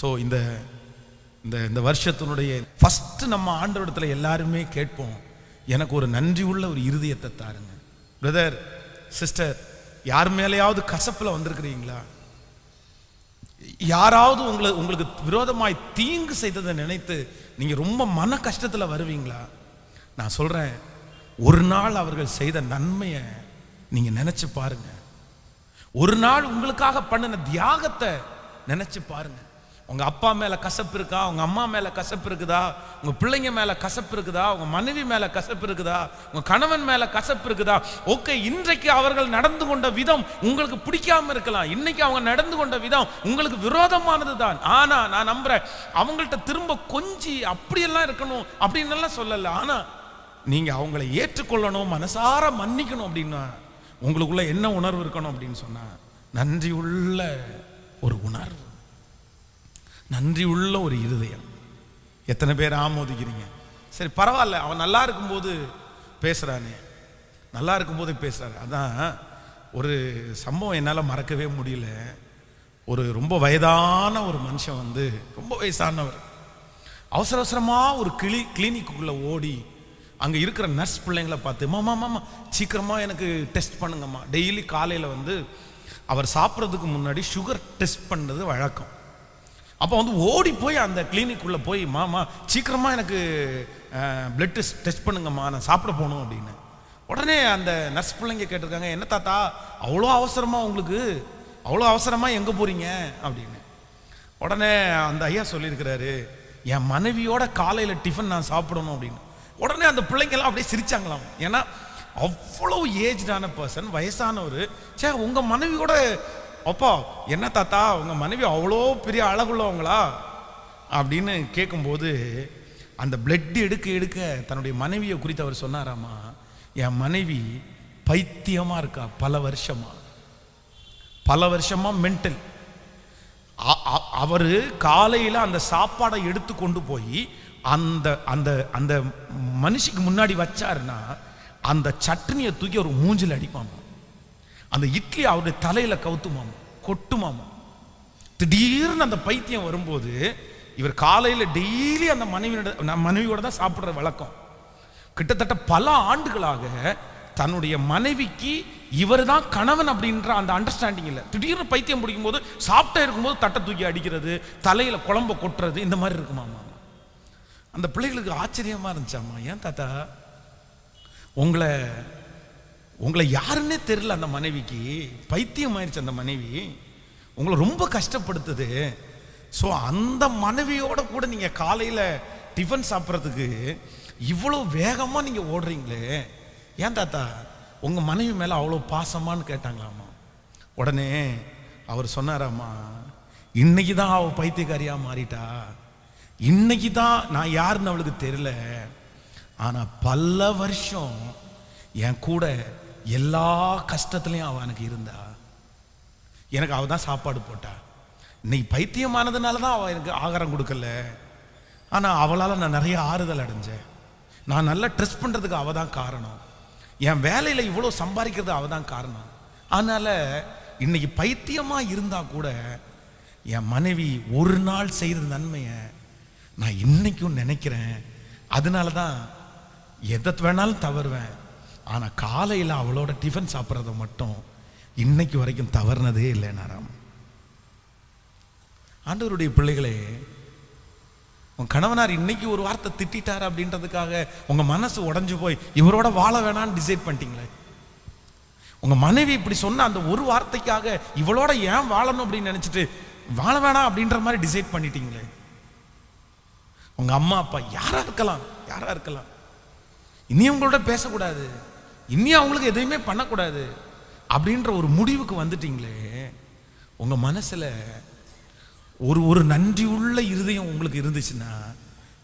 So இந்த இந்த இந்த வருஷத்தினுடைய ஃபஸ்ட்டு நம்ம ஆண்டவரிடத்துல எல்லாருமே கேட்போம். எனக்கு ஒரு நன்றி உள்ள ஒரு இருதயத்தை தாருங்க. பிரதர் சிஸ்டர் யார் மேலேயாவது கசப்பில் வந்திருக்கிறீங்களா? யாராவது உங்களை உங்களுக்கு விரோதமாய் தீங்கு செய்ததை நினைத்து நீங்கள் ரொம்ப மன கஷ்டத்தில் வருவீங்களா? நான் சொல்கிறேன் ஒரு நாள் அவர்கள் செய்த நன்மையை நீங்கள் நினச்சி பாருங்க. ஒரு நாள் உங்களுக்காக பண்ணின தியாகத்தை நினச்சி பாருங்க. உங்க அப்பா மேல கசப்பு இருக்கா? உங்க அம்மா மேல கசப்பு இருக்குதா? உங்க பிள்ளைங்க மேல கசப்பு இருக்குதா? உங்க மனைவி மேல கசப்பு இருக்குதா? உங்க கணவன் மேல கசப்பு இருக்குதா? ஓகே இன்றைக்கு அவர்கள் நடந்து கொண்ட விதம் உங்களுக்கு பிடிக்காம இருக்கலாம். இன்னைக்கு அவங்க நடந்து கொண்ட விதம் உங்களுக்கு விரோதமானது தான் ஆனா நான் நம்புறேன் அவங்கள்ட்ட திரும்ப கொஞ்சி அப்படியெல்லாம் இருக்கணும் அப்படின்னு சொல்லலை சொல்லல. ஆனா நீங்க அவங்கள ஏற்றுக்கொள்ளணும் மனசார மன்னிக்கணும் அப்படின்னா உங்களுக்குள்ள என்ன உணர்வு இருக்கணும் அப்படின்னு சொன்னா நன்றி உள்ள ஒரு உணர்வு. நன்றி உள்ள ஒரு இருதயம். எத்தனை பேர் ஆமோதிக்கிறீங்க? சரி பரவாயில்ல அவன் நல்லா இருக்கும்போது பேசுகிறானே நல்லா இருக்கும்போது பேசுகிறாரு அதான் ஒரு சம்பவம் என்னால் மறக்கவே முடியல. ஒரு ரொம்ப வயதான ஒரு மனுஷன் வந்து ரொம்ப வயசானவர். அவசர அவசரமாக ஒரு கிளி கிளினிக்குள்ளே ஓடி அங்கே இருக்கிற நர்ஸ் பிள்ளைங்களை பார்த்து மாமா மாமா சீக்கிரமாக எனக்கு டெஸ்ட் பண்ணுங்கம்மா. டெய்லி காலையில் வந்து அவர் சாப்பிட்றதுக்கு முன்னாடி சுகர் டெஸ்ட் பண்ணது வழக்கம். அப்போ வந்து ஓடி போய் அந்த கிளினிக்குள்ளே போய் மாமா சீக்கிரமாக எனக்கு பிளட் டெஸ்ட் டெஸ்ட் பண்ணுங்கம்மா நான் சாப்பிட போகணும் அப்படின்னு. உடனே அந்த நர்ஸ் பிள்ளைங்க கேட்டிருக்காங்க என்ன தாத்தா அவ்வளோ அவசரமாக உங்களுக்கு? அவ்வளோ அவசரமாக எங்கே போகிறீங்க அப்படின்னு. உடனே அந்த ஐயா சொல்லியிருக்கிறாரு என் மனைவியோட காலையில் டிஃபன் நான் சாப்பிடணும் அப்படின்னு. உடனே அந்த பிள்ளைங்கெல்லாம் அப்படியே சிரிச்சாங்களாம். ஏன்னா அவ்வளோ ஏஜ்டான பர்சன் வயசானவர் சே உங்கள் மனைவியோட அப்பா என்ன தாத்தா உங்க மனைவி அவ்வளோ பெரிய அழகுள்ளவங்களா? அப்படின்னு கேட்கும்போது அந்த பிளட் எடுக்க எடுக்க தன்னுடைய மனைவியை குறித்து அவர் சொன்னாராமா என் மனைவி பைத்தியமாக இருக்கா பல வருஷமா? பல வருஷமா மென்டல் அவர் காலையில் அந்த சாப்பாடை எடுத்து கொண்டு போய் அந்த அந்த அந்த மனுஷிக்கு முன்னாடி வச்சாருன்னா அந்த சட்னியை தூக்கி ஒரு மூஞ்சில் அடிப்பாங்க அந்த இட்லி அவருடைய தலையில் கவுத்துமாமா கொட்டுமாம். திடீர்னு அந்த பைத்தியம் வரும்போது இவர் காலையில் டெய்லி அந்த மனைவியோட மனைவியோட தான் சாப்பிட்ற வழக்கம். கிட்டத்தட்ட பல ஆண்டுகளாக தன்னுடைய மனைவிக்கு இவர் தான் கணவன் அப்படின்ற அந்த அண்டர்ஸ்டாண்டிங் இல்லை. திடீர்னு பைத்தியம் பிடிக்கும் போது சாப்பிட்டே இருக்கும்போது தட்டை தூக்கி அடிக்கிறது தலையில் குழம்ப கொட்டுறது இந்த மாதிரி இருக்குமாமா அந்த பிள்ளைகளுக்கு ஆச்சரியமாக இருந்துச்சாமா ஏன் தாத்தா? உங்களை உங்களை யாருன்னே தெரில அந்த மனைவிக்கு. பைத்தியம் ஆயிடுச்சு அந்த மனைவி. உங்களை ரொம்ப கஷ்டப்படுத்துது. ஸோ அந்த மனைவியோட கூட நீங்கள் காலையில் டிஃபன் சாப்பிட்றதுக்கு இவ்வளோ வேகமாக நீங்கள் ஓடுறீங்களே. ஏன் தாத்தா? உங்கள் மனைவி மேலே அவ்வளோ பாசமான்னு கேட்டாங்களாம்மா. உடனே அவர் சொன்னாராம்மா இன்னைக்கு தான் அவள் பைத்தியக்காரியாக மாறிட்டா. இன்னைக்கு தான் நான் யாருன்னு அவளுக்கு தெரியல. ஆனால் பல வருஷம் என் கூட எல்லா கஷ்டத்துலையும் அவள் எனக்கு இருந்தா. எனக்கு அவள் தான் சாப்பாடு போட்டா. இன்னைக்கு பைத்தியமானதுனால தான் அவள் எனக்கு ஆகாரம் கொடுக்கல. ஆனால் அவளால் நான் நிறைய ஆறுதல் அடைஞ்சேன். நான் நல்லா ட்ரெஸ் பண்ணுறதுக்கு அவள் தான் காரணம். என் வேலையில் இவ்வளோ சம்பாதிக்கிறது அவள் தான் காரணம். அதனால் இன்னைக்கு பைத்தியமாக இருந்தால் கூட என் மனைவி ஒரு நாள் செய்த நன்மையை நான் இன்னைக்கும் நினைக்கிறேன். அதனால தான் எதை வேணாலும் தவறுவேன். ஆனால் காலையில் அவளோட டிஃபன் சாப்பிட்றத மட்டும் இன்னைக்கு வரைக்கும் தவறுனதே இல்லை நாராம். ஆண்டவருடைய பிள்ளைகளே உன் கணவனார் இன்னைக்கு ஒரு வார்த்தை திட்டிட்டார் அப்படின்றதுக்காக உங்கள் மனசு உடஞ்சு போய் இவரோட வாழ வேணாம்னு டிசைட் பண்ணிட்டீங்களே. உங்கள் மனைவி இப்படி சொன்ன அந்த ஒரு வார்த்தைக்காக இவளோட ஏன் வாழணும் அப்படின்னு நினச்சிட்டு வாழ வேணாம் அப்படின்ற மாதிரி டிசைட் பண்ணிட்டீங்களே. உங்கள் அம்மா அப்பா யாராக இருக்கலாம் யாராக இருக்கலாம். இனி உங்களோட பேசக்கூடாது. இனி அவங்களுக்கு எதையுமே பண்ணக்கூடாது அப்படின்ற ஒரு முடிவுக்கு வந்துட்டீங்களே உங்கள் மனசில் ஒரு ஒரு நன்றி உள்ள இருதயம் உங்களுக்கு இருந்துச்சுன்னா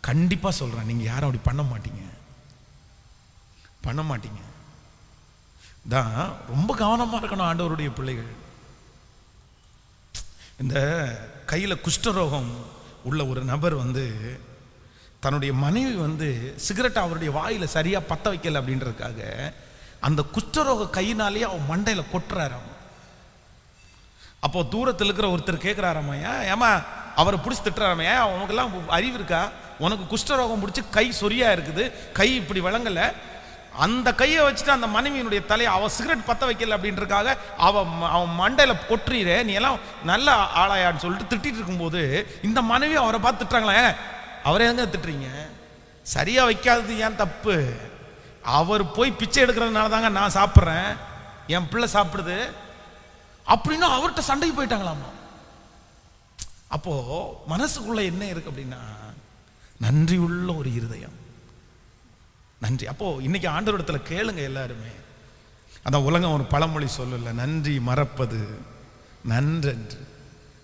கண்டிப்பாக சொல்கிறேன் நீங்கள் யாரும் அப்படி பண்ண மாட்டீங்க. பண்ண மாட்டீங்க. தான் ரொம்ப கவனமாக இருக்கணும் ஆண்டவருடைய பிள்ளைகள். இந்த கையில் குஷ்டரோகம் உள்ள ஒரு நபர் வந்து தன்னுடைய மனைவி வந்து சிகரெட் அவருடைய வாயில் சரியாக பற்ற வைக்கல அப்படின்றதுக்காக அந்த குஷ்டரோக கையினாலேயே அவன் மண்டையில கொட்டுறாராம் அப்போ தூரத்தில் இருக்கிற ஒருத்தர் கேட்குறாராம்மா ஏன் ஏமா அவரை பிடிச்சி திட்டுறாம ஏன் அறிவு இருக்கா? உனக்கு குஷ்டரோகம் பிடிச்சி கை சொரியா இருக்குது கை இப்படி வழங்கலை அந்த கையை வச்சுட்டு அந்த மனைவியினுடைய தலையை அவள் சிகரெட் பத்த வைக்கல அப்படின்றக்காக அவன் அவன் மண்டையில் கொட்டுறீரே நீ எல்லாம் நல்ல ஆளாயான்னு சொல்லிட்டு திட்டிட்டு இருக்கும்போது இந்த மனைவி அவரை பார்த்து திட்டுறாங்களே அவரே எங்க திட்டுறீங்க? சரியாக வைக்காதது ஏன் தப்பு? அவர் போய் பிச்சை எடுக்கிறதுனால தாங்க நான் சாப்பிட்றேன். என் பிள்ளை சாப்பிடுது. அப்படின்னா அவர்கிட்ட சண்டைக்கு போயிட்டாங்களாமா? அப்போ மனசுக்குள்ள என்ன இருக்கு அப்படின்னா நன்றி உள்ள ஒரு இருதயம். நன்றி. அப்போ இன்னைக்கு ஆண்டவரிடத்துல கேளுங்க எல்லாருமே. அந்த உலகம் ஒரு பழமொழி சொல்லல நன்றி மறப்பது நன்றன்று.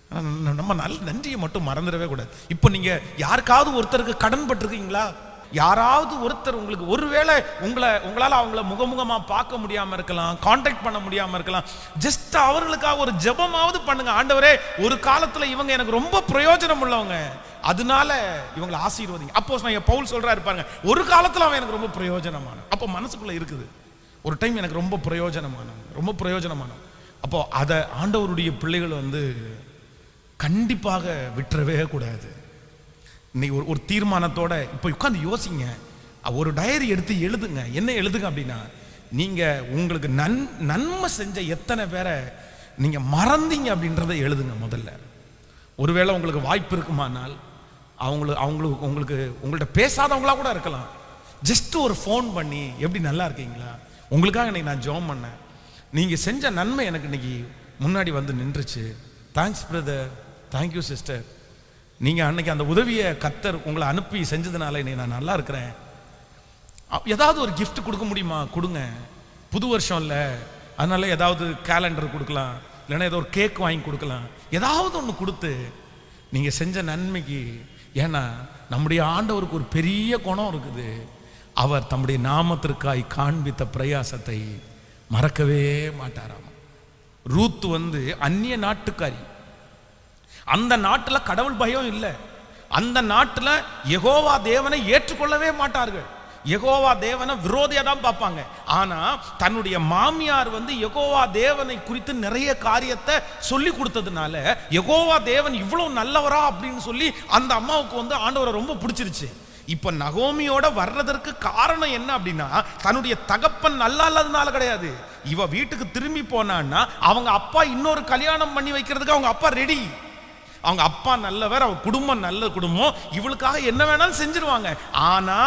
நம்ம- நல்ல நன்றியை மட்டும் மறந்துடவே கூடாது. இப்போ நீங்கள் யாருக்காவது ஒருத்தருக்கு கடன் பட்டிருக்கீங்களா? யாராவது ஒருத்தர் உங்களுக்கு ஒருவேளை உங்களை உங்களால் அவங்கள முகமுகமாக பார்க்க முடியாமல் இருக்கலாம் காண்டாக்ட் பண்ண முடியாமல் இருக்கலாம். ஜஸ்ட் அவர்களுக்காக ஒரு ஜெபமாவது பண்ணுங்க. ஆண்டவரே ஒரு காலத்தில் இவங்க எனக்கு ரொம்ப பிரயோஜனம் உள்ளவங்க. அதனால இவங்களை ஆசீர்வதிங்க. அப்போ நான் பவுல் சொல்றாரு இருப்பாங்க ஒரு காலத்தில் அவன் எனக்கு ரொம்ப பிரயோஜனமான அப்போ மனசுக்குள்ள இருக்குது. ஒரு டைம் எனக்கு ரொம்ப பிரயோஜனமானவங்க ரொம்ப பிரயோஜனமானவங்க அப்போ அதை ஆண்டவருடைய பிள்ளைகள் வந்து கண்டிப்பாக விட்டுறவே கூடாது. இன்னைக்கு ஒரு ஒரு தீர்மானத்தோட இப்போ உட்காந்து யோசிங்க. ஒரு டயரி எடுத்து எழுதுங்க. என்ன எழுதுங்க அப்படின்னா நீங்கள் உங்களுக்கு நன் நன்மை செஞ்ச எத்தனை பேரை நீங்கள் மறந்தீங்க அப்படின்றத எழுதுங்க முதல்ல. ஒருவேளை உங்களுக்கு வாய்ப்பு இருக்குமானால் அவங்களுக்கு அவங்களுக்கு உங்களுக்கு உங்கள்கிட்ட பேசாதவங்களா கூட இருக்கலாம். ஜஸ்ட் ஒரு ஃபோன் பண்ணி எப்படி நல்லா இருக்கீங்களா? உங்களுக்காக இன்னைக்கு நான் ஜெபம் பண்ணேன். நீங்கள் செஞ்ச நன்மை எனக்கு இன்னைக்கு முன்னாடி வந்து நின்றுச்சு. தேங்க்ஸ் பிரதர் தேங்க்யூ சிஸ்டர் நீங்கள் அன்னைக்கு அந்த உதவியை கத்தர் உங்களை அனுப்பி செஞ்சதுனால இன்னைக்கு நான் நல்லா இருக்கிறேன். ஏதாவது ஒரு கிஃப்ட் கொடுக்க முடியுமா? கொடுங்க. புது வருஷம் இல்லை. அதனால ஏதாவது கேலண்டர் கொடுக்கலாம். இல்லைன்னா ஏதோ ஒரு கேக் வாங்கி கொடுக்கலாம். ஏதாவது ஒன்று கொடுத்து நீங்கள் செஞ்ச நன்மைக்கு ஏன்னா நம்முடைய ஆண்டவருக்கு ஒரு பெரிய குணம் இருக்குது. அவர் தம்முடைய நாமத்திற்காய் காண்பித்த பிரயாசத்தை மறக்கவே மாட்டாராம். ரூத் வந்து அந்நிய நாட்டுக்காரி. அந்த நாட்டில் கடவுள் பயம் இல்லை. அந்த நாட்டில் எகோவா தேவனை ஏற்றுக்கொள்ளவே மாட்டார்கள். எகோவா தேவனை விரோதியாக தான் பார்ப்பாங்க. ஆனால் தன்னுடைய மாமியார் வந்து எகோவா தேவனை குறித்து நிறைய காரியத்தை சொல்லி கொடுத்ததுனால எகோவா தேவன் இவ்வளோ நல்லவரா அப்படின்னு சொல்லி அந்த அம்மாவுக்கு வந்து ஆண்டவரை ரொம்ப பிடிச்சிருச்சு. இப்போ நகோமியோட வர்றதற்கு காரணம் என்ன அப்படின்னா தன்னுடைய தகப்பன் நல்லா இல்லாததுனால கிடையாது. இவ வீட்டுக்கு திரும்பி போனான்னா அவங்க அப்பா இன்னொரு கல்யாணம் பண்ணி வைக்கிறதுக்கு அவங்க அப்பா ரெடி அவங்க அப்பா நல்லவர் அவங்க குடும்பம் நல்ல குடும்பம். இவளுக்காக என்ன வேணாலும் செஞ்சிருவாங்க. ஆனா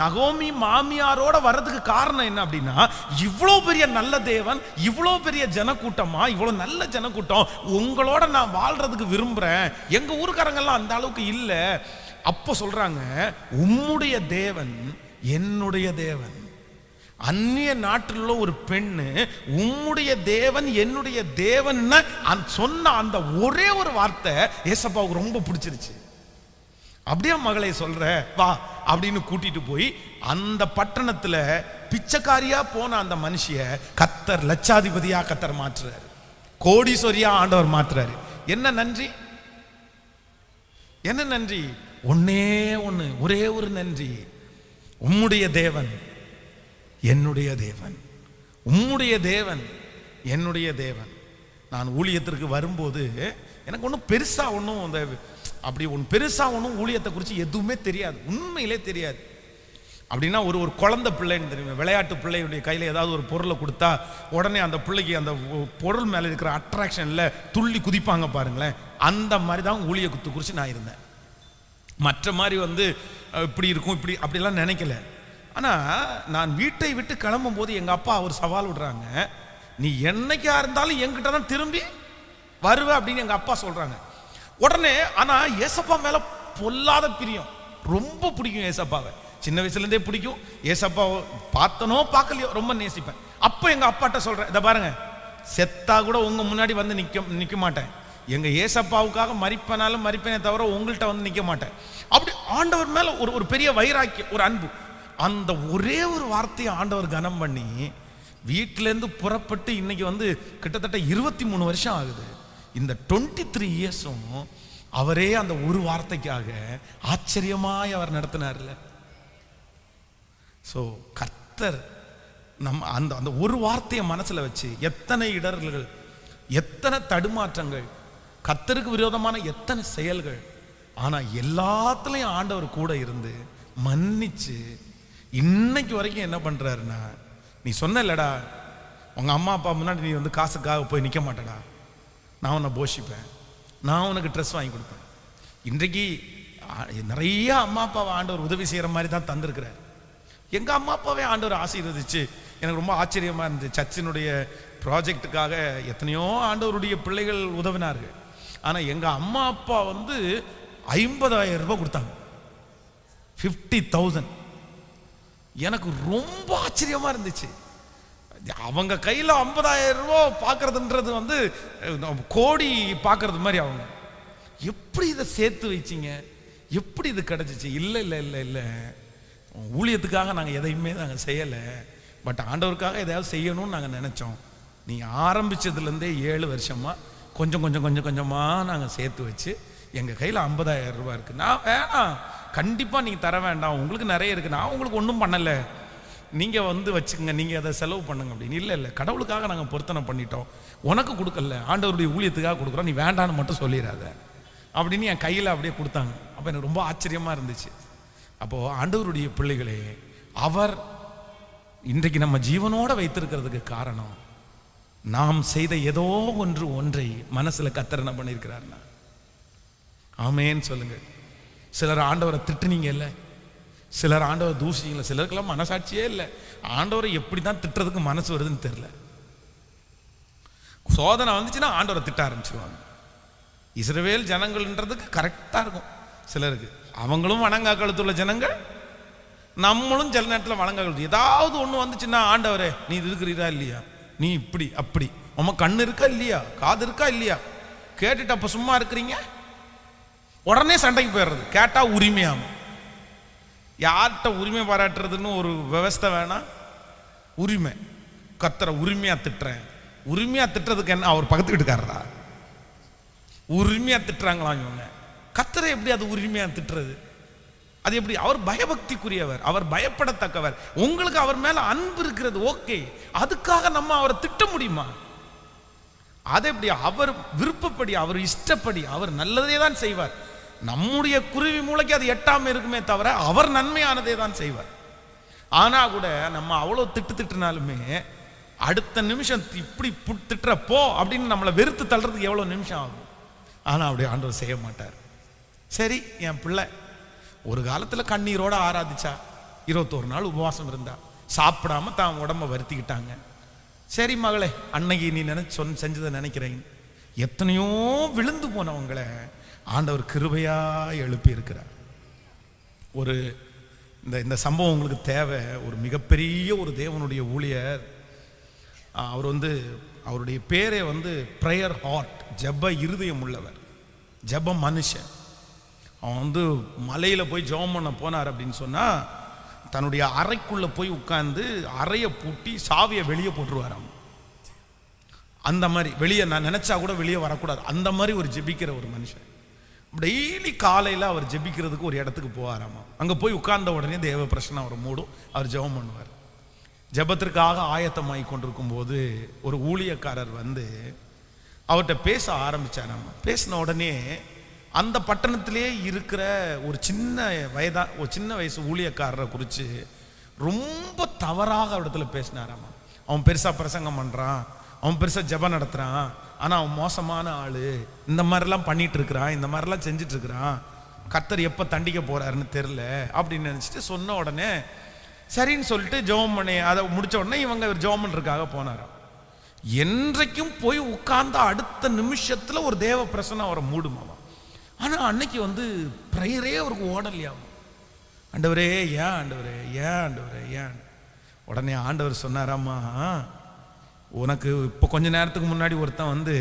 நகோமி மாமியாரோட வர்றதுக்கு காரணம் என்ன அப்படின்னா இவ்வளோ பெரிய நல்ல தேவன் இவ்வளோ பெரிய ஜனக்கூட்டமா இவ்வளோ நல்ல ஜனக்கூட்டம் உங்களோட நான் வாழ்றதுக்கு விரும்புறேன். எங்க ஊருக்காரங்கெல்லாம் அந்த அளவுக்கு இல்லை. அப்போ சொல்றாங்க உம்முடைய தேவன் என்னுடைய தேவன். அந்நிய நாட்டில் ஒரு பெண்ணு உம்முடைய தேவன் என்னுடைய தேவன் சொன்ன அந்த ஒரே ஒரு வார்த்தை ஏசப்பாவுக்கு ரொம்ப பிடிச்சிருச்சு. அப்படியே மகளை சொல்ற? வா அப்படின்னு கூட்டிட்டு போய் அந்த பட்டணத்துல பிச்சைக்காரியா போன அந்த மனுஷிய கத்தர் லட்சாதிபதியா கத்தர் மாற்றுறாரு. கோடீஸ்வரியா ஆண்டவர் மாற்றுறாரு. என்ன நன்றி? என்ன நன்றி? ஒன்னே ஒன்று ஒரே ஒரு நன்றி. உம்முடைய தேவன் என்னுடைய தேவன். உம்முடைய தேவன் என்னுடைய தேவன். நான் ஊழியத்திற்கு வரும்போது எனக்கு ஒன்றும் பெருசாக ஒன்றும் அந்த அப்படி ஒன்று பெருசாக ஒன்றும் ஊழியத்தை குறித்து எதுவுமே தெரியாது. உண்மையிலே தெரியாது. அப்படின்னா ஒரு ஒரு குழந்த பிள்ளைன்னு தெரியும் விளையாட்டு பிள்ளையுடைய கையில் ஏதாவது ஒரு பொருளை கொடுத்தா உடனே அந்த பிள்ளைக்கு அந்த பொருள் மேலே இருக்கிற அட்ராக்ஷனில் துள்ளி குதிப்பாங்க பாருங்களேன். அந்த மாதிரி தான் ஊழிய குத்து குறித்து நான் இருந்தேன். மற்ற மாதிரி வந்து இப்படி இருக்கும் இப்படி அப்படிலாம் நினைக்கல. ஆனால் நான் வீட்டை விட்டு கிளம்பும் போது எங்கள் அப்பா ஒரு சவால் விடுறாங்க. நீ என்னைக்கா இருந்தாலும் என்கிட்ட தான் திரும்பி வருவ அப்படின்னு எங்கள் அப்பா சொல்கிறாங்க உடனே ஆனால் ஏசப்பா மேலே பொல்லாத பிரியம். ரொம்ப பிடிக்கும் ஏசப்பாவை. சின்ன வயசுலேருந்தே பிடிக்கும். ஏசப்பா பார்த்தனோ பார்க்கலையோ ரொம்ப நேசிப்பேன். அப்போ எங்கள் அப்பாட்ட சொல்கிறேன் இதை பாருங்க செத்தா கூட உங்கள் முன்னாடி வந்து நிற்க நிற்க மாட்டேன். எங்கள் ஏசப்பாவுக்காக மறிப்பனாலும் மறிப்பேனே தவிர உங்கள்கிட்ட வந்து நிற்க மாட்டேன். அப்படி ஆண்டவர் மேலே ஒரு ஒரு பெரிய வைராக்கியம் ஒரு அன்பு. அந்த ஒரே ஒரு வார்த்தையை ஆண்டவர் கனம் பண்ணி வீட்டிலேருந்து புறப்பட்டு இன்னைக்கு வந்து கிட்டத்தட்ட இருபத்தி மூணு வருஷம் ஆகுது. இந்த டுவெண்ட்டி த்ரீ இயர்ஸும் அவரே அந்த ஒரு வார்த்தைக்காக ஆச்சரியமாய் அவர் நடத்தினார்ல. ஸோ கர்த்தர் நம்ம அந்த அந்த ஒரு வார்த்தையை மனசில் வச்சு எத்தனை இடர்கள் எத்தனை தடுமாற்றங்கள் கர்த்தருக்கு விரோதமான எத்தனை செயல்கள் ஆனால் எல்லாத்துலேயும் ஆண்டவர் கூட இருந்து மன்னிச்சு இன்னைக்கு வரைக்கும் என்ன பண்ணுறாருன்னா நீ சொன்னலடா உங்கள் அம்மா அப்பா முன்னாடி நீ வந்து காசுக்காக போய் நிற்க மாட்டடா. நான் உன்னை போஷிப்பேன். நான் உனக்கு ட்ரெஸ் வாங்கி கொடுப்பேன். இன்றைக்கு நிறைய அம்மா அப்பாவை ஆண்டவர் உதவி செய்கிற மாதிரி தான் தந்திருக்கிறார். எங்கள் அம்மா அப்பாவே ஆண்டவர் ஆசீர்வதிச்சு எனக்கு ரொம்ப ஆச்சரியமாக இருந்துச்சு சர்ச்சினுடைய ப்ராஜெக்ட்டுக்காக எத்தனையோ ஆண்டவருடைய பிள்ளைகள் உதவினார்கள். ஆனால் எங்கள் அம்மா அப்பா வந்து ஐம்பதாயிரம் ரூபாய் கொடுத்தாங்க. ஃபிஃப்டி தௌசண்ட் எனக்கு ரொம்ப ஆச்சரியமாக இருந்துச்சு. அவங்க கையில் ஐம்பதாயிரம் ரூபா பார்க்கறதுன்றது வந்து கோடி பார்க்குறது மாதிரி அவங்க எப்படி இதை சேர்த்து வச்சீங்க? எப்படி இது கிடச்சிச்சு? இல்லை இல்லை இல்லை இல்லை. ஊழியத்துக்காக நாங்கள் எதையுமே நாங்கள் செய்யலை. பட் ஆண்டவருக்காக எதையாவது செய்யணும்னு நாங்கள் நினச்சோம். நீங்கள் ஆரம்பிச்சதுலேருந்தே ஏழு வருஷமாக கொஞ்சம் கொஞ்சம் கொஞ்சம் கொஞ்சமாக நாங்கள் சேர்த்து வச்சு எங்கள் கையில் ஐம்பதாயிரம் ரூபா இருக்குது நான் வேணாம். கண்டிப்பாக நீங்கள் தர வேண்டாம். உங்களுக்கு நிறைய இருக்குது நான் உங்களுக்கு ஒன்றும் பண்ணலை. நீங்கள் வந்து வச்சுக்கோங்க. நீங்கள் அதை செலவு பண்ணுங்க அப்படின்னு. இல்லை இல்லை. கடவுளுக்காக நாங்கள் பொருத்தனை பண்ணிட்டோம். உனக்கு கொடுக்கல. ஆண்டவருடைய ஊழியத்துக்காக கொடுக்குறோம். நீ வேண்டான்னு மட்டும் சொல்லிடாத. அப்படின்னு என் கையில் அப்படியே கொடுத்தாங்க. அப்போ எனக்கு ரொம்ப ஆச்சரியமாக இருந்துச்சு. அப்போது ஆண்டவருடைய பிள்ளைகளே அவர் இன்றைக்கு நம்ம ஜீவனோடு வைத்திருக்கிறதுக்கு காரணம் நாம் செய்த ஏதோ ஒன்று ஒன்றை மனசில் கத்தரனை பண்ணியிருக்கிறார்னா ஆமேன்னு சொல்லுங்கள். சிலர் ஆண்டவரை திட்டுனீங்க இல்லை? சிலர் ஆண்டவரை தூசிங்களை சிலருக்கெல்லாம் மனசாட்சியே இல்லை. ஆண்டவரை எப்படி தான் திட்டுறதுக்கு மனசு வருதுன்னு தெரில சோதனை வந்துச்சுன்னா ஆண்டவரை திட்ட ஆரம்பிச்சிருவாங்க. இஸ்ரவேல் ஜனங்கள்ன்றதுக்கு கரெக்டாக இருக்கும். சிலருக்கு. அவங்களும் வணங்கா கழுத்துள்ள ஜனங்கள். நம்மளும் சில நேரத்தில் வணங்கா கழுத்து ஏதாவது ஒன்று வந்துச்சுன்னா ஆண்டவரே நீ இது இருக்கிறீரா இல்லையா? நீ இப்படி அப்படி. உம கண் இருக்கா இல்லையா? காது இருக்கா இல்லையா? கேட்டுட்டு அப்போ சும்மா இருக்கிறீங்க? உடனே சண்டைக்கு போயிடுறது. கேட்டா உரிமையாகும். யார்கிட்ட உரிமை பாராட்டுறதுன்னு ஒரு விவஸ்தை வேணாம் உரிமை. கத்துற உரிமையா திட்டுறேன். உரிமையா திட்டுறதுக்கு என்ன அவர் பக்கத்து வீட்டுக்காரரா? உரிமையா திட்டுறாங்களாம் இவங்க. கத்துற எப்படி அது உரிமையா திட்டுறது? அது எப்படி அவர் பயபக்திக்குரியவர் அவர் பயப்படத்தக்கவர். உங்களுக்கு அவர் மேல அன்பு இருக்கிறது ஓகே. அதுக்காக நம்ம அவரை திட்ட முடியுமா? அது எப்படி அவர் விருப்பப்படி அவர் இஷ்டப்படி அவர் நல்லதே தான் செய்வார். நம்முடைய குருவி மூளைக்கு அது எட்டாமல் இருக்குமே தவிர அவர் நன்மையானதே தான் செய்வார். ஆனால் கூட நம்ம அவ்வளோ திட்டு திட்டுனாலுமே அடுத்த நிமிஷம் இப்படி திட்டுற போ அப்படின்னு நம்மளை வெறுத்து தள்ளுறதுக்கு எவ்வளோ நிமிஷம் ஆகும். ஆனால் அப்படி ஆண்டவர் செய்ய மாட்டார். சரி என் பிள்ளை ஒரு காலத்தில் கண்ணீரோடு ஆராதிச்சா இருபத்தோரு நாள் உபவாசம் இருந்தா சாப்பிடாம தான் உடம்ப வருத்திக்கிட்டாங்க. சரி மகளே அன்னைக்கு நீ நினைச்சு சொன்ன செஞ்சதை நினைக்கிறேன். எத்தனையோ விழுந்து போனவங்களை ஆண்டவர் கிருபையாக எழுப்பி இருக்கிறார் ஒரு இந்த இந்த சம்பவம் உங்களுக்கு தேவை. ஒரு மிகப்பெரிய ஒரு தேவனுடைய ஊழியர் அவர் வந்து அவருடைய பேரே வந்து ப்ரேயர் ஹார்ட் ஜெப இருதயம் உள்ளவர். ஜெப மனுஷன். அவன் வந்து மலையில் போய் ஜெபம் பண்ண போனார் அப்படின்னு சொன்னால் தன்னுடைய அறைக்குள்ளே போய் உட்கார்ந்து அறையை பூட்டி சாவியை வெளியே போட்டுருவாராம் அந்த மாதிரி வெளியே நான் நினச்சா கூட வெளியே வரக்கூடாது. அந்த மாதிரி ஒரு ஜெபிக்கிற ஒரு மனுஷன். டெய்லி காலையில் அவர் ஜெபிக்கிறதுக்கு ஒரு இடத்துக்கு போவாராமா? அங்கே போய் உட்கார்ந்த உடனே தேவ பிரச்சனை அவர் மூடும். அவர் ஜெபம் பண்ணுவார். ஜெபத்திற்காக ஆயத்தமாகி கொண்டிருக்கும் போது ஒரு ஊழியக்காரர் வந்து அவர்கிட்ட பேச ஆரம்பித்தாராமா பேசின உடனே அந்த பட்டணத்திலே இருக்கிற ஒரு சின்ன வயதா ஒரு சின்ன வயசு ஊழியக்காரரை குறித்து ரொம்ப தவறாக இடத்துல பேசினாராமா? அவன் பெருசாக பிரசங்கம் பண்ணுறான் அவன் பெருசாக ஜெபம் நடத்துறான். ஆனால் அவன் மோசமான ஆள். இந்த மாதிரிலாம் பண்ணிட்டு இருக்கிறான் இந்த மாதிரிலாம் செஞ்சுட்டு இருக்கிறான் கத்தர் எப்போ தண்டிக்க போறாருன்னு தெரில அப்படின்னு நினச்சிட்டு சொன்ன உடனே சரின்னு சொல்லிட்டு ஜோம் பண்ணி அதை முடித்த உடனே இவங்க ஜெபம் பண்ணுறதுக்காக போனாராம். என்றைக்கும் போய் உட்கார்ந்த அடுத்த நிமிஷத்தில் ஒரு தேவ பிரசனம் அவரை மூடுமாமா. ஆனால் அன்னைக்கு வந்து ப்ரையரே அவருக்கு ஓடலையாம். ஆண்டவரே ஏன் ஆண்டவரே ஏன் ஆண்டவரே ஏன்? உடனே ஆண்டவர் சொன்னாராம்மா உனக்கு இப்போ கொஞ்ச நேரத்துக்கு முன்னாடி ஒருத்தன் வந்து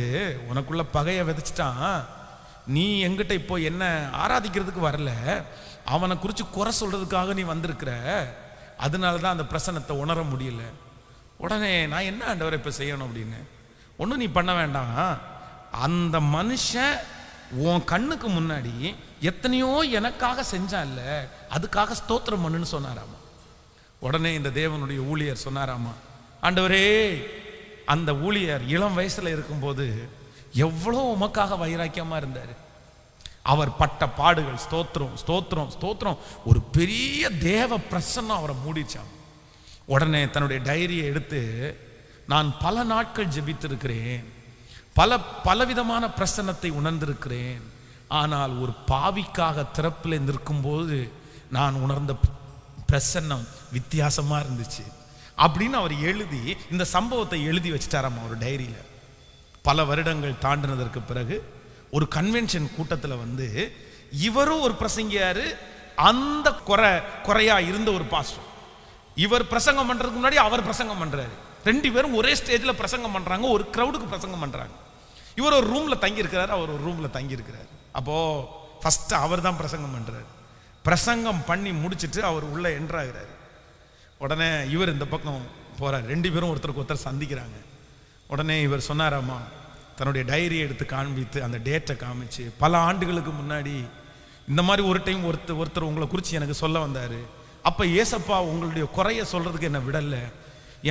உனக்குள்ள பகையை விதைச்சிட்டான். நீ எங்கிட்ட இப்போ என்ன ஆராதிக்கிறதுக்கு வரல. அவனை குறித்து குறை சொல்கிறதுக்காக நீ வந்திருக்கிற. அதனால தான் அந்த பிரசனத்தை உணர முடியல. உடனே நான் என்ன ஆண்டவரை இப்போ செய்யணும் அப்படின்னு. ஒன்றும் நீ பண்ண வேண்டாம். அந்த மனுஷன் உன் கண்ணுக்கு முன்னாடி எத்தனையோ எனக்காக செஞ்சான்ல. அதுக்காக ஸ்தோத்திரம் பண்ணுன்னு சொன்னாராமா. உடனே இந்த தேவனுடைய ஊழியர் சொன்னாராமா ஆண்டவரே அந்த ஊழியர் இளம் வயசில் இருக்கும்போது எவ்வளோ உமக்காக வைராக்கியமாக இருந்தார். அவர் பட்ட பாடுகள் ஸ்தோத்திரம் ஸ்தோத்திரம் ஸ்தோத்திரம் ஒரு பெரிய தேவ பிரசன்னம் அவரை மூடிச்சான். உடனே தன்னுடைய டைரியை எடுத்து நான் பல நாட்கள் ஜெபித்திருக்கிறேன். பல பலவிதமான பிரசன்னத்தை உணர்ந்திருக்கிறேன். ஆனால் ஒரு பாவிக்காக திறப்பில் நிற்கும்போது நான் உணர்ந்த பிரசன்னம் வித்தியாசமாக இருந்துச்சு. அப்படின்னு அவர் எழுதி இந்த சம்பவத்தை எழுதி வச்சிட்டாராம் அவர் டைரியில். பல வருடங்கள் தாண்டினதற்கு பிறகு ஒரு கன்வென்ஷன் கூட்டத்தில் வந்து இவரும் ஒரு பிரசங்கியார் அந்த குறை குறையா இருந்த ஒரு பாஸ்டர் இவர் பிரசங்கம் பண்ணுறதுக்கு முன்னாடி அவர் பிரசங்கம் பண்ணுறாரு ரெண்டு பேரும் ஒரே ஸ்டேஜில் பிரசங்கம் பண்ணுறாங்க ஒரு க்ரௌடுக்கு பிரசங்கம் பண்ணுறாங்க இவர் ஒரு ரூமில் தங்கியிருக்கிறாரு அவர் ஒரு ரூமில் தங்கி அப்போது அப்போ அவர் தான் பிரசங்கம் பண்ணுறாரு பிரசங்கம் பண்ணி முடிச்சிட்டு அவர் உள்ளே என்ட்ராகிறாரு உடனே இவர் இந்த பக்கம் போகிறார் ரெண்டு பேரும் ஒருத்தருக்கு ஒருத்தர் சந்திக்கிறாங்க. உடனே இவர் சொன்னாராம்மா தன்னுடைய டைரியை எடுத்து காண்பித்து அந்த டேட்டை காமிச்சு பல ஆண்டுகளுக்கு முன்னாடி இந்த மாதிரி ஒரு டைம் ஒருத்தர் ஒருத்தர் உங்களை குறித்து எனக்கு சொல்ல வந்தார். அப்போ ஏசப்பா உங்களுடைய குறைய சொல்கிறதுக்கு என்னை விடலை.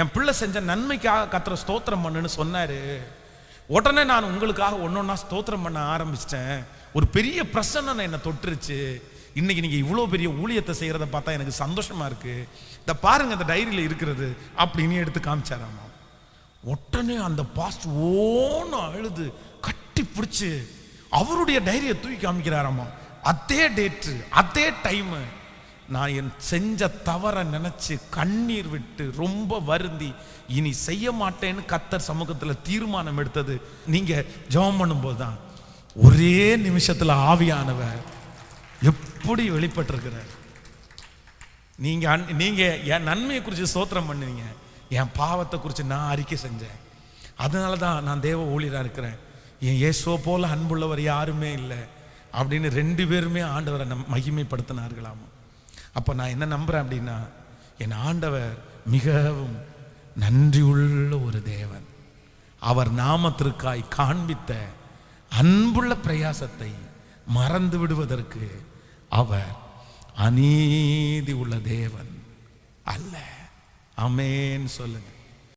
என் பிள்ளை செஞ்ச நன்மைக்காக கத்துற ஸ்தோத்திரம் பண்ணுன்னு சொன்னார். உடனே நான் உங்களுக்காக ஒன்னொன்னா ஸ்தோத்திரம் பண்ண ஆரம்பிச்சிட்டேன். ஒரு பெரிய பிரசன்னம் என்னை தொட்டுருச்சு. இன்னைக்கு நீங்க இவ்வளோ பெரிய ஊழியத்தை செய்யறத பார்த்தா எனக்கு சந்தோஷமா இருக்கு. இந்த பாருங்க அந்த டைரியில இருக்கிறது அப்படின்னு எடுத்து காமிச்சாராமா உடனே அந்த பாஸ்ட் ஓன்னு அழுது கட்டி பிடிச்சி அவருடைய டைரியை தூக்கி காமிக்கிறாராமா அதே டேட்டு அதே டைமு நான் என் செஞ்ச தவறை நினச்சி கண்ணீர் விட்டு ரொம்ப வருந்தி இனி செய்ய மாட்டேன்னு கத்தர் சமூகத்தில் தீர்மானம் எடுத்தது. நீங்கள் ஜெபம் பண்ணும்போது தான் ஒரே நிமிஷத்தில் ஆவியானவர் எப் எப்படி வெளிப்பட்டிருக்கிறார்? நீங்கள் அன்- நீங்கள் என் நன்மையை குறித்து சோத்திரம் பண்ணுவீங்க. என் பாவத்தை குறித்து நான் அறிக்கை செஞ்சேன். அதனால தான் நான் தேவ ஊழியராக இருக்கிறேன். என் ஏசோ போல அன்புள்ளவர் யாருமே இல்லை. அப்படின்னு ரெண்டு பேருமே ஆண்டவரை நம் மகிமைப்படுத்தினார்களாம். அப்போ நான் என்ன நம்புகிறேன் அப்படின்னா என் ஆண்டவர் மிகவும் நன்றி உள்ள ஒரு தேவன். அவர் நாமத்திற்காய் காண்பித்த அன்புள்ள பிரயாசத்தை மறந்து விடுவதற்கு அவர் அநீதி உள்ள தேவன் அல்ல. அமேன் சொல்லுங்க.